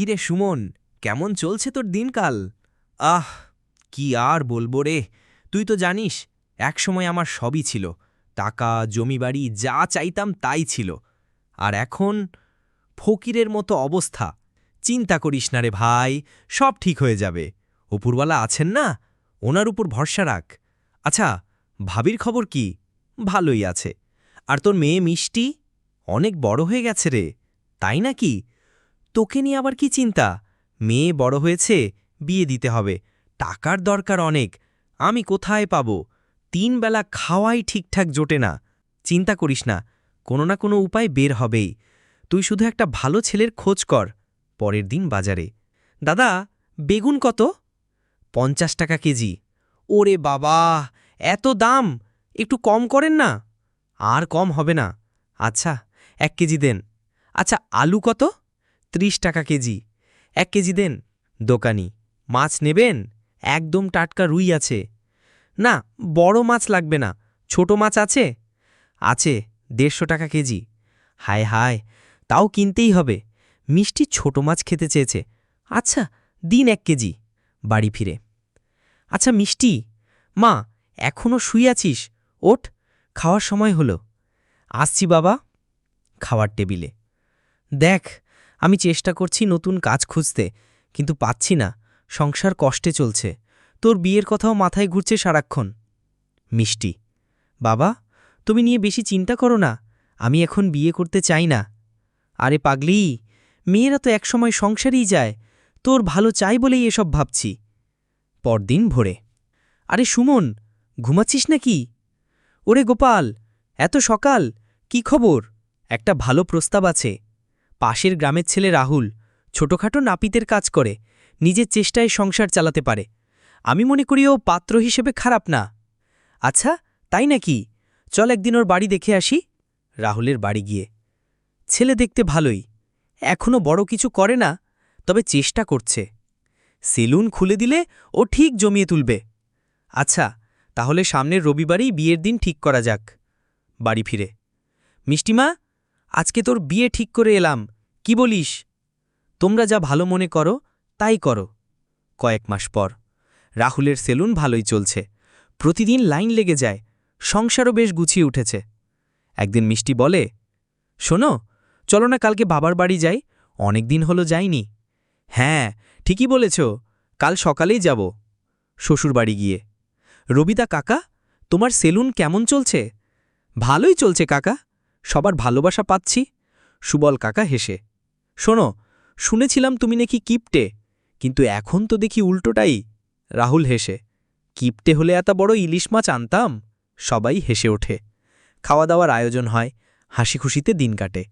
কিরে সুমন? কেমন চলছে তোর দিনকাল? আহ, কি আর বলব রে। তুই তো জানিস একসময় আমার সবই ছিল। টাকা, জমিবাড়ি, যা চাইতাম তাই ছিল। আর এখন ফকিরের মতো অবস্থা। চিন্তা করিস না রে ভাই, সব ঠিক হয়ে যাবে। অপুরওয়ালা আছেন না? ওনার উপর ভরসা রাখ। আচ্ছা ভাবির খবর কি? ভালোই আছে। আর তোর মেয়ে মিষ্টি? অনেক বড় হয়ে গেছে রে। তাই নাকি? তোকে নিয়ে আবার কি চিন্তা? মেয়ে বড় হয়েছে, বিয়ে দিতে হবে। টাকার দরকার অনেক। আমি কোথায় পাব? তিন বেলা খাওয়াই ঠিকঠাক জোটে না। চিন্তা করিস না, কোনো না কোনো উপায় বের হবেই। তুই শুধু একটা ভালো ছেলের খোঁজ কর, পরের দিন বাজারে। দাদা, বেগুন কত? পঞ্চাশ টাকা কেজি। ওরে বাবা, এত দাম! একটু কম করেন না। আর কম হবে না। আচ্ছা এক কেজি দেন। আচ্ছা আলু কত? ত্রিশ টাকা কেজি। এক কেজি দেন। দোকানি, মাছ নেবেন? একদম টাটকা রুই আছে। না, বড় মাছ লাগবে না। ছোট মাছ আছে? আছে, দেড়শো টাকা কেজি। হায় হায়, তাও কিনতেই হবে। মিষ্টি ছোট মাছ খেতে চেয়েছে। আচ্ছা দিন এক কেজি। বাড়ি ফিরে। আচ্ছা মিষ্টি? মা এখনও শুই আছিস? ওঠ, খাওয়ার সময় হলো। আসছি বাবা। খাওয়ার টেবিলে। দেখ আমি চেষ্টা করছি নতুন কাজ খুঁজতে, কিন্তু পাচ্ছি না। সংসার কষ্টে চলছে। তোর বিয়ের কথাও মাথায় ঘুরছে সারাক্ষণ। মিষ্টি। বাবা, তুমি নিয়ে বেশি চিন্তা করো না। আমি এখন বিয়ে করতে চাই না। আরে পাগলি, মেয়েরা তো একসময় সংসারেই যায়। তোর ভালো চাই বলেই এসব ভাবছি। পরদিন ভোরে। আরে সুমন, ঘুমাচ্ছিস নাকি? ওরে গোপাল, এত সকাল, কি খবর? একটা ভালো প্রস্তাব আছে। পাশের গ্রামের ছেলে রাহুল ছোটখাটো নাপিতের কাজ করে, নিজের চেষ্টায় সংসার চালাতে পারে। আমি মনে করি ও পাত্র হিসেবে খারাপ না। আচ্ছা তাই নাকি? চল একদিন ওর বাড়ি দেখে আসি। রাহুলের বাড়ি গিয়ে। ছেলে দেখতে ভালোই। এখনও বড় কিছু করে না, তবে চেষ্টা করছে। সেলুন খুলে দিলে ও ঠিক জমিয়ে তুলবে। আচ্ছা তাহলে সামনের রবিবারেই বিয়ের দিন ঠিক করা যাক। বাড়ি ফিরে। মিষ্টিমা আজকে তোর বিয়ে ঠিক করে এলাম। কি বলিস? তোমরা যা ভালো মনে করো, তাই করো। কয়েক মাস পর, রাহুলের সেলুন ভালোই চলছে। প্রতিদিন লাইন লেগে যায়, সংসারও বেশ গুছিয়ে উঠেছে। একদিন মিষ্টি বলে, শোনো, চলো না কালকে বাবার বাড়ি যাই অনেক দিন হলো যাইনি। হ্যাঁ ঠিকই বলেছ, কাল সকালেই যাব। শ্বশুর বাড়ি গিয়ে। রবিদা কাকা, তোমার সেলুন কেমন চলছে? ভালোই চলছে কাকা। সবার ভালোবাসা পাচ্ছি? সুবল কাকা হেসে, শোনো, শুনেছিলাম তুমি নাকি কিপটে, কিন্তু এখন তো দেখি উল্টোটাই। রাহুল হেসে, কিপটে হলে এত বড় ইলিশ মাছ আনতাম? সবাই হেসে ওঠে। খাওয়া দাওয়ার আয়োজন হয় হাসি খুশিতে দিন কাটে।